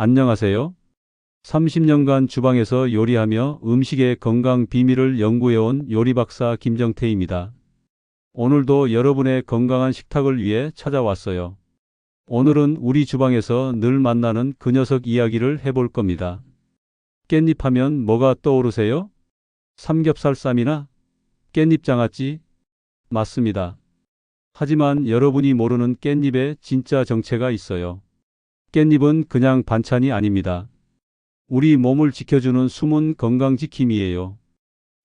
안녕하세요. 30년간 주방에서 요리하며 음식의 건강 비밀을 연구해온 요리박사 김정태입니다. 오늘도 여러분의 건강한 식탁을 위해 찾아왔어요. 오늘은 우리 주방에서 늘 만나는 그 녀석 이야기를 해볼 겁니다. 깻잎 하면 뭐가 떠오르세요? 삼겹살 쌈이나 깻잎 장아찌? 맞습니다. 하지만 여러분이 모르는 깻잎의 진짜 정체가 있어요. 깻잎은 그냥 반찬이 아닙니다. 우리 몸을 지켜주는 숨은 건강지킴이에요.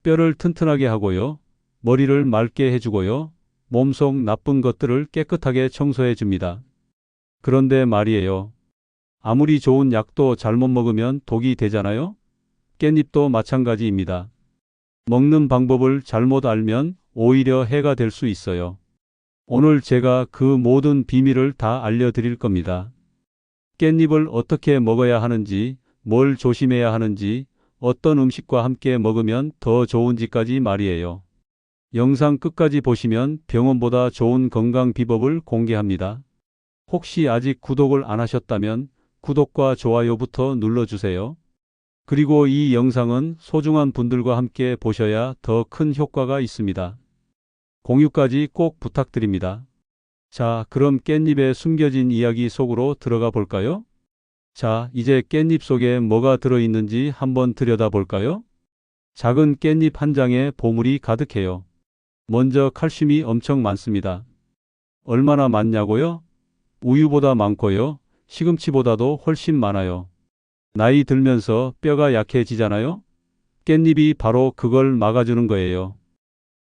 뼈를 튼튼하게 하고요. 머리를 맑게 해주고요. 몸속 나쁜 것들을 깨끗하게 청소해 줍니다. 그런데 말이에요. 아무리 좋은 약도 잘못 먹으면 독이 되잖아요? 깻잎도 마찬가지입니다. 먹는 방법을 잘못 알면 오히려 해가 될 수 있어요. 오늘 제가 그 모든 비밀을 다 알려드릴 겁니다. 깻잎을 어떻게 먹어야 하는지, 뭘 조심해야 하는지, 어떤 음식과 함께 먹으면 더 좋은지까지 말이에요. 영상 끝까지 보시면 병원보다 좋은 건강 비법을 공개합니다. 혹시 아직 구독을 안 하셨다면 구독과 좋아요부터 눌러주세요. 그리고 이 영상은 소중한 분들과 함께 보셔야 더 큰 효과가 있습니다. 공유까지 꼭 부탁드립니다. 자, 그럼 깻잎에 숨겨진 이야기 속으로 들어가 볼까요? 자, 이제 깻잎 속에 뭐가 들어있는지 한번 들여다 볼까요? 작은 깻잎 한 장에 보물이 가득해요. 먼저 칼슘이 엄청 많습니다. 얼마나 많냐고요? 우유보다 많고요. 시금치보다도 훨씬 많아요. 나이 들면서 뼈가 약해지잖아요? 깻잎이 바로 그걸 막아주는 거예요.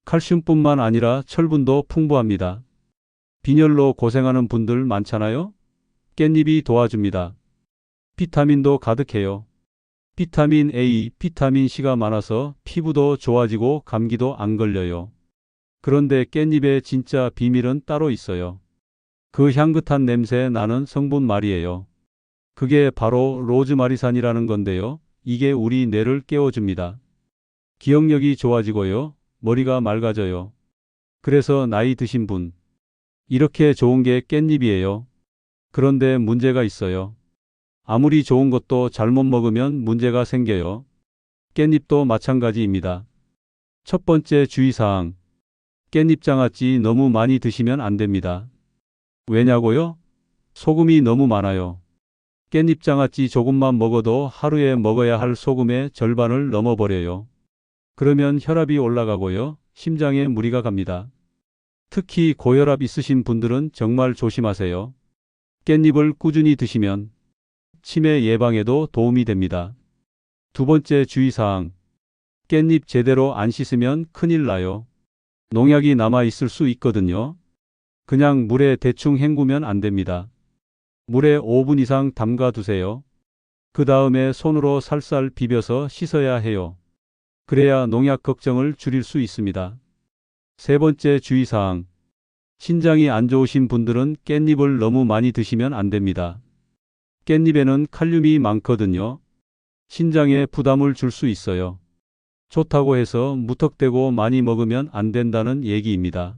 칼슘뿐만 아니라 철분도 풍부합니다. 빈혈로 고생하는 분들 많잖아요? 깻잎이 도와줍니다. 비타민도 가득해요. 비타민 A, 비타민 C가 많아서 피부도 좋아지고 감기도 안 걸려요. 그런데 깻잎의 진짜 비밀은 따로 있어요. 그 향긋한 냄새 나는 성분 말이에요. 그게 바로 로즈마리산이라는 건데요. 이게 우리 뇌를 깨워줍니다. 기억력이 좋아지고요. 머리가 맑아져요. 그래서 나이 드신 분, 이렇게 좋은 게 깻잎이에요. 그런데 문제가 있어요. 아무리 좋은 것도 잘못 먹으면 문제가 생겨요. 깻잎도 마찬가지입니다. 첫 번째 주의사항. 깻잎 장아찌 너무 많이 드시면 안 됩니다. 왜냐고요? 소금이 너무 많아요. 깻잎 장아찌 조금만 먹어도 하루에 먹어야 할 소금의 절반을 넘어버려요. 그러면 혈압이 올라가고요. 심장에 무리가 갑니다. 특히 고혈압 있으신 분들은 정말 조심하세요. 깻잎을 꾸준히 드시면 치매 예방에도 도움이 됩니다. 두 번째 주의사항. 깻잎 제대로 안 씻으면 큰일 나요. 농약이 남아 있을 수 있거든요. 그냥 물에 대충 헹구면 안 됩니다. 물에 5분 이상 담가 두세요. 그 다음에 손으로 살살 비벼서 씻어야 해요. 그래야 농약 걱정을 줄일 수 있습니다. 세 번째 주의사항. 신장이 안 좋으신 분들은 깻잎을 너무 많이 드시면 안 됩니다. 깻잎에는 칼륨이 많거든요. 신장에 부담을 줄 수 있어요. 좋다고 해서 무턱대고 많이 먹으면 안 된다는 얘기입니다.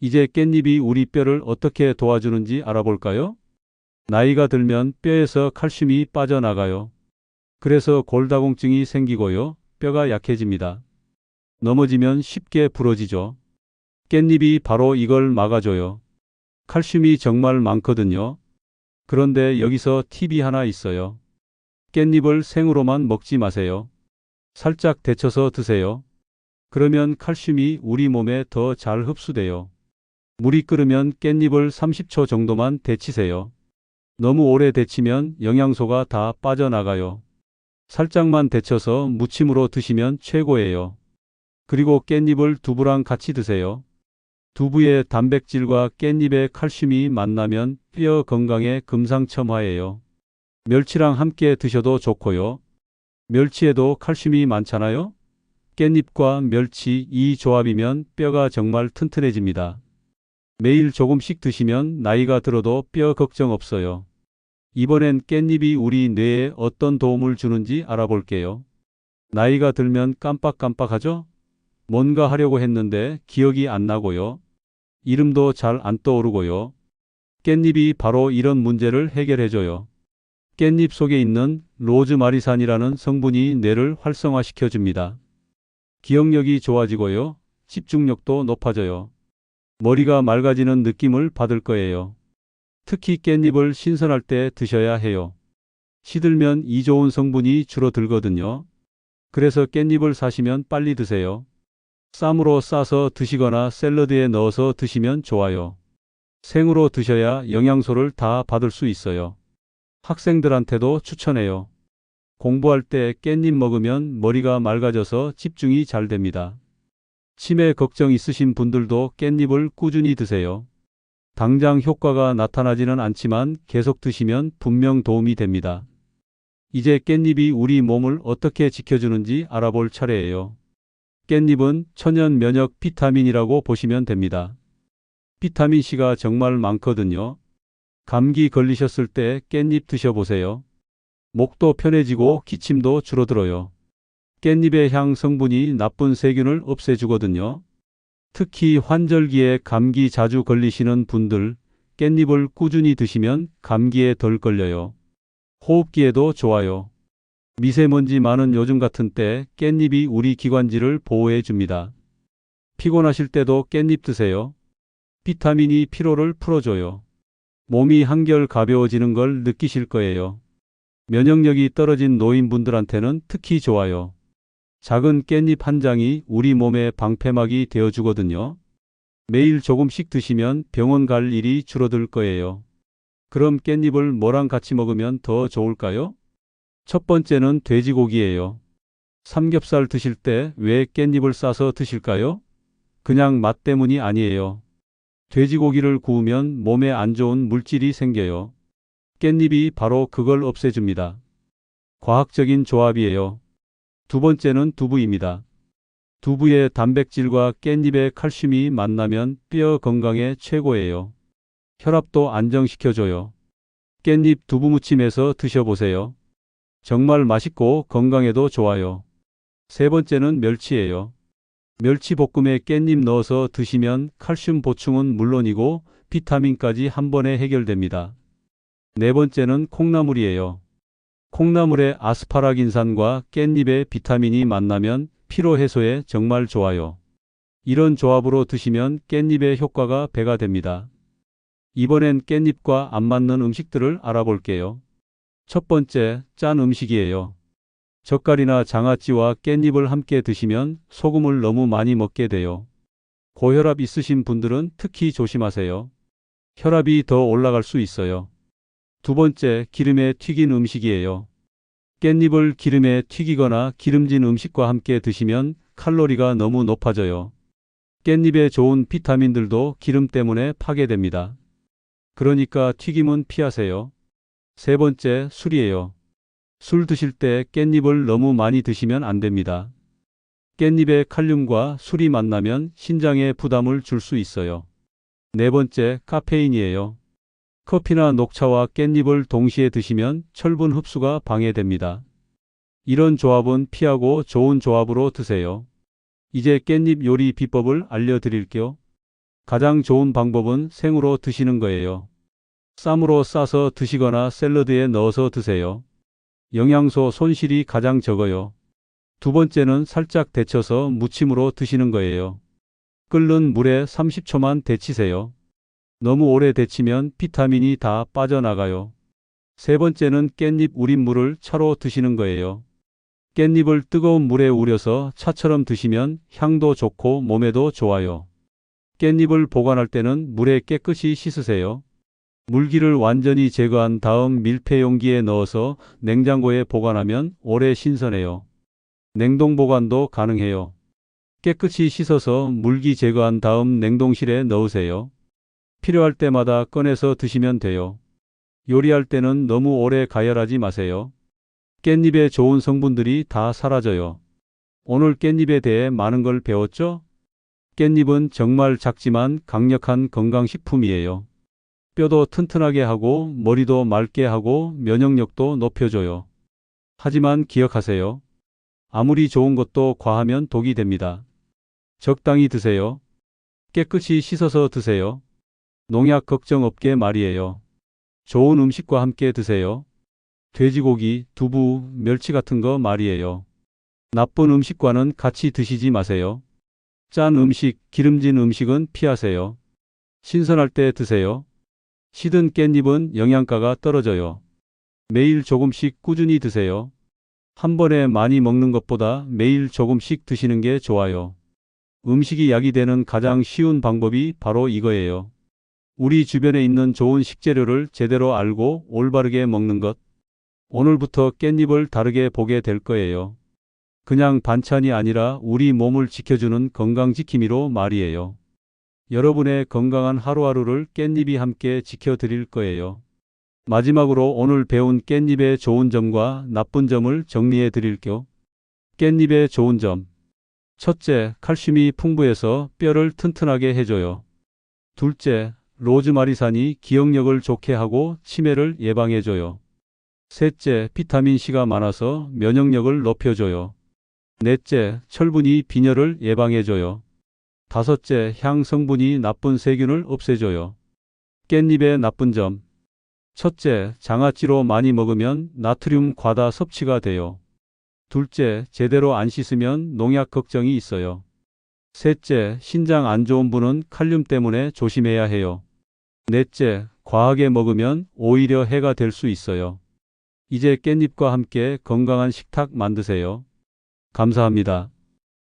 이제 깻잎이 우리 뼈를 어떻게 도와주는지 알아볼까요? 나이가 들면 뼈에서 칼슘이 빠져나가요. 그래서 골다공증이 생기고요. 뼈가 약해집니다. 넘어지면 쉽게 부러지죠. 깻잎이 바로 이걸 막아줘요. 칼슘이 정말 많거든요. 그런데 여기서 팁이 하나 있어요. 깻잎을 생으로만 먹지 마세요. 살짝 데쳐서 드세요. 그러면 칼슘이 우리 몸에 더 잘 흡수돼요. 물이 끓으면 깻잎을 30초 정도만 데치세요. 너무 오래 데치면 영양소가 다 빠져나가요. 살짝만 데쳐서 무침으로 드시면 최고예요. 그리고 깻잎을 두부랑 같이 드세요. 두부의 단백질과 깻잎의 칼슘이 만나면 뼈 건강에 금상첨화예요. 멸치랑 함께 드셔도 좋고요. 멸치에도 칼슘이 많잖아요. 깻잎과 멸치 이 조합이면 뼈가 정말 튼튼해집니다. 매일 조금씩 드시면 나이가 들어도 뼈 걱정 없어요. 이번엔 깻잎이 우리 뇌에 어떤 도움을 주는지 알아볼게요. 나이가 들면 깜빡깜빡하죠? 뭔가 하려고 했는데 기억이 안 나고요. 이름도 잘 안 떠오르고요. 깻잎이 바로 이런 문제를 해결해줘요. 깻잎 속에 있는 로즈마리산이라는 성분이 뇌를 활성화시켜 줍니다. 기억력이 좋아지고요. 집중력도 높아져요. 머리가 맑아지는 느낌을 받을 거예요. 특히 깻잎을 신선할 때 드셔야 해요. 시들면 이 좋은 성분이 줄어들거든요. 그래서 깻잎을 사시면 빨리 드세요. 쌈으로 싸서 드시거나 샐러드에 넣어서 드시면 좋아요. 생으로 드셔야 영양소를 다 받을 수 있어요. 학생들한테도 추천해요. 공부할 때 깻잎 먹으면 머리가 맑아져서 집중이 잘 됩니다. 치매 걱정 있으신 분들도 깻잎을 꾸준히 드세요. 당장 효과가 나타나지는 않지만 계속 드시면 분명 도움이 됩니다. 이제 깻잎이 우리 몸을 어떻게 지켜주는지 알아볼 차례예요. 깻잎은 천연 면역 비타민이라고 보시면 됩니다. 비타민 C가 정말 많거든요. 감기 걸리셨을 때 깻잎 드셔보세요. 목도 편해지고 기침도 줄어들어요. 깻잎의 향 성분이 나쁜 세균을 없애주거든요. 특히 환절기에 감기 자주 걸리시는 분들 깻잎을 꾸준히 드시면 감기에 덜 걸려요. 호흡기에도 좋아요. 미세먼지 많은 요즘 같은 때 깻잎이 우리 기관지를 보호해 줍니다. 피곤하실 때도 깻잎 드세요. 비타민이 피로를 풀어줘요. 몸이 한결 가벼워지는 걸 느끼실 거예요. 면역력이 떨어진 노인분들한테는 특히 좋아요. 작은 깻잎 한 장이 우리 몸의 방패막이 되어주거든요. 매일 조금씩 드시면 병원 갈 일이 줄어들 거예요. 그럼 깻잎을 뭐랑 같이 먹으면 더 좋을까요? 첫 번째는 돼지고기예요. 삼겹살 드실 때 왜 깻잎을 싸서 드실까요? 그냥 맛 때문이 아니에요. 돼지고기를 구우면 몸에 안 좋은 물질이 생겨요. 깻잎이 바로 그걸 없애줍니다. 과학적인 조합이에요. 두 번째는 두부입니다. 두부의 단백질과 깻잎의 칼슘이 만나면 뼈 건강에 최고예요. 혈압도 안정시켜줘요. 깻잎 두부 무침해서 드셔보세요. 정말 맛있고 건강에도 좋아요. 세 번째는 멸치예요. 멸치 볶음에 깻잎 넣어서 드시면 칼슘 보충은 물론이고 비타민까지 한 번에 해결됩니다. 네 번째는 콩나물이에요. 콩나물의 아스파라긴산과 깻잎의 비타민이 만나면 피로 해소에 정말 좋아요. 이런 조합으로 드시면 깻잎의 효과가 배가 됩니다. 이번엔 깻잎과 안 맞는 음식들을 알아볼게요. 첫 번째, 짠 음식이에요. 젓갈이나 장아찌와 깻잎을 함께 드시면 소금을 너무 많이 먹게 돼요. 고혈압 있으신 분들은 특히 조심하세요. 혈압이 더 올라갈 수 있어요. 두 번째, 기름에 튀긴 음식이에요. 깻잎을 기름에 튀기거나 기름진 음식과 함께 드시면 칼로리가 너무 높아져요. 깻잎에 좋은 비타민들도 기름 때문에 파괴됩니다. 그러니까 튀김은 피하세요. 세 번째, 술이에요. 술 드실 때 깻잎을 너무 많이 드시면 안 됩니다. 깻잎의 칼륨과 술이 만나면 신장에 부담을 줄 수 있어요. 네 번째, 카페인이에요. 커피나 녹차와 깻잎을 동시에 드시면 철분 흡수가 방해됩니다. 이런 조합은 피하고 좋은 조합으로 드세요. 이제 깻잎 요리 비법을 알려드릴게요. 가장 좋은 방법은 생으로 드시는 거예요. 쌈으로 싸서 드시거나 샐러드에 넣어서 드세요. 영양소 손실이 가장 적어요. 두 번째는 살짝 데쳐서 무침으로 드시는 거예요. 끓는 물에 30초만 데치세요. 너무 오래 데치면 비타민이 다 빠져나가요. 세 번째는 깻잎 우린 물을 차로 드시는 거예요. 깻잎을 뜨거운 물에 우려서 차처럼 드시면 향도 좋고 몸에도 좋아요. 깻잎을 보관할 때는 물에 깨끗이 씻으세요. 물기를 완전히 제거한 다음 밀폐 용기에 넣어서 냉장고에 보관하면 오래 신선해요. 냉동 보관도 가능해요. 깨끗이 씻어서 물기 제거한 다음 냉동실에 넣으세요. 필요할 때마다 꺼내서 드시면 돼요. 요리할 때는 너무 오래 가열하지 마세요. 깻잎의 좋은 성분들이 다 사라져요. 오늘 깻잎에 대해 많은 걸 배웠죠? 깻잎은 정말 작지만 강력한 건강식품이에요. 뼈도 튼튼하게 하고 머리도 맑게 하고 면역력도 높여줘요. 하지만 기억하세요. 아무리 좋은 것도 과하면 독이 됩니다. 적당히 드세요. 깨끗이 씻어서 드세요. 농약 걱정 없게 말이에요. 좋은 음식과 함께 드세요. 돼지고기, 두부, 멸치 같은 거 말이에요. 나쁜 음식과는 같이 드시지 마세요. 짠 음식, 기름진 음식은 피하세요. 신선할 때 드세요. 시든 깻잎은 영양가가 떨어져요. 매일 조금씩 꾸준히 드세요. 한 번에 많이 먹는 것보다 매일 조금씩 드시는 게 좋아요. 음식이 약이 되는 가장 쉬운 방법이 바로 이거예요. 우리 주변에 있는 좋은 식재료를 제대로 알고 올바르게 먹는 것. 오늘부터 깻잎을 다르게 보게 될 거예요. 그냥 반찬이 아니라 우리 몸을 지켜주는 건강지킴이로 말이에요. 여러분의 건강한 하루하루를 깻잎이 함께 지켜드릴 거예요. 마지막으로 오늘 배운 깻잎의 좋은 점과 나쁜 점을 정리해 드릴게요. 깻잎의 좋은 점. 첫째, 칼슘이 풍부해서 뼈를 튼튼하게 해줘요. 둘째, 로즈마리산이 기억력을 좋게 하고 치매를 예방해줘요. 셋째, 비타민C가 많아서 면역력을 높여줘요. 넷째, 철분이 빈혈을 예방해줘요. 다섯째, 향 성분이 나쁜 세균을 없애줘요. 깻잎의 나쁜 점. 첫째, 장아찌로 많이 먹으면 나트륨 과다 섭취가 돼요. 둘째, 제대로 안 씻으면 농약 걱정이 있어요. 셋째, 신장 안 좋은 분은 칼륨 때문에 조심해야 해요. 넷째, 과하게 먹으면 오히려 해가 될 수 있어요. 이제 깻잎과 함께 건강한 식탁 만드세요. 감사합니다.